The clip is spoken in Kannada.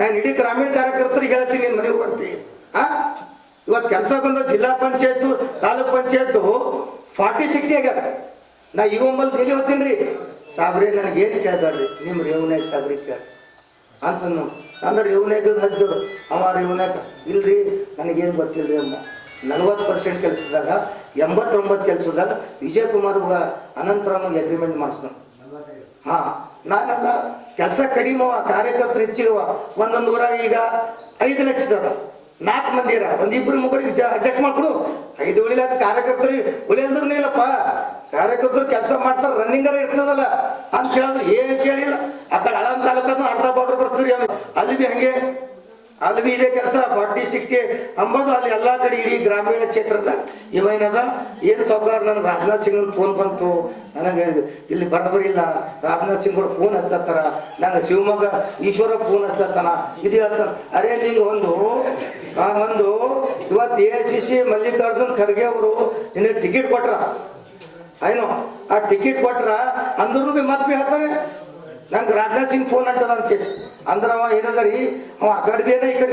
ನಾನು ಇಡೀ ಗ್ರಾಮೀಣ ಕಾರ್ಯಕರ್ತರಿಗೆ ಹೇಳ್ತೀನಿ ನೀನು ಮನೆಗೆ ಬರ್ತೀನಿ ಆ? ಇವತ್ತು ಕೆಲಸ ಬಂದ ಜಿಲ್ಲಾ ಪಂಚಾಯತ್, ತಾಲೂಕ್ ಪಂಚಾಯತ್ ಫಾರ್ಟಿ ಸಿಕ್ಸ್ಟಿ ಆಗ್ಯದ. ನಾ ಈ ಒಮ್ಮಲ್ಲಿ ಗೆಲ್ಲಿ ಹೋಗ್ತೀನಿ ರೀ. ಸಾಬ್ರಿ, ನನಗೆ ಏನು ನಿಮ್ಮ ರೇವನಾಗ ಸಾಬ್ರಿ ಕೇಳಿ. ಅಂತ ಅಂದ್ರೆ ರೇವನಾಗ ಹಚ್ಚಿದ್ರು ಅವ ರೇವನಾಗ ಇಲ್ರಿ ನನಗೇನು ರೀ ಅಮ್ಮ. ನಲ್ವತ್ತು ಪರ್ಸೆಂಟ್ ಕೆಲಸದಾಗ, ಎಂಬತ್ತೊಂಬತ್ತು ಕೆಲಸದಾಗ ವಿಜಯ್ ಕುಮಾರ್ ಅನಂತರಾಮ್ ಅಗ್ರಿಮೆಂಟ್ ಮಾಡಿಸ್ತಾನೆ ಹಾ ನಾನಲ್ಲ ಕೆಲಸ ಕಡಿಮೆ ಕಾರ್ಯಕರ್ತರು ಹೆಚ್ಚಿರುವ ಒಂದೊಂದು ಊರಾಗ ಈಗ ಐದು ಲಕ್ಷದ ನಾಲ್ಕು ಮಂದಿ ಇರ ಒಂದಿಬ್ರು ಮುಗ್ಗರಿಗೆ ಚೆಕ್ ಮಾಡ್ಕೊಡು. ಐದು ಉಳಿಲ ಕಾರ್ಯಕರ್ತರು ಉಳಿಯಂದ್ರೂ ಇಲ್ಲಪ್ಪ. ಕಾರ್ಯಕರ್ತರು ಕೆಲಸ ಮಾಡ್ತಾರೆ ರನ್ನಿಂಗರ ಇರ್ತದಲ್ಲ ಅಂತ ಹೇಳಿದ್ರು ಏನ್ ಕೇಳಿಲ್ಲ. ಆ ಕಡೆ ಹಳನ್ ತಾಲೂಕನ್ನು ಅರ್ಧ ಬಾರ್ಡರ್ ಬರ್ತೀರಿ ಅಲ್ಲಿ ಬಿ ಹಂಗೆ. ಅಲ್ಲಿ ಬಿ ಇದೇ ಕೆಲಸ, ಫಾರ್ಟಿ, ಸಿಕ್ಸ್ಟಿ, ಅಂಬೋದು ಅಲ್ಲಿ ಎಲ್ಲಾ ಕಡೆ ಇಡೀ ಗ್ರಾಮೀಣ ಕ್ಷೇತ್ರದ ಇವೇನದ ಏನು ಸೌಕಾರ ನನಗೆ ರಾಜನಾಥ್ ಸಿಂಗ್ ಫೋನ್ ಬಂತು. ನನಗೆ ಇಲ್ಲಿ ಬರಬರಿಲ್ಲ ರಾಜನಾಥ್ ಸಿಂಗ್ ಅವ್ರು ಫೋನ್ ಹಚ್ತಾರ ನಂಗೆ ಶಿವಮೊಗ್ಗ ಈಶ್ವರ ಫೋನ್ ಹಚ್ತಾನ ಇದು ಹೇಳ್ತಾನ, ಅರೇ ನಿಂಗೆ ಒಂದು ಒಂದು, ಇವತ್ತು A C C Mallikarjun Kharge ಅವರು ನಿನ್ನೆ ಟಿಕೆಟ್ ಕೊಟ್ರ. ಏನು? ಆ ಟಿಕೆಟ್ ಕೊಟ್ರ ಅಂದ್ರೂ ಮತ್ತೆ ಬಿ ಹೇಳ್ತಾನೆ ನಂಗೆ ರಾಜನಾಥ್ ಸಿಂಗ್ ಫೋನ್ ಅಂತದ ಅಂತ ಕೇಸ್ ಅಂದ್ರೆ ಅವ ಏನದ ರೀ? ಅವ ಆ ಕಡೆ ಬೇನ ಈ ಕಡೆ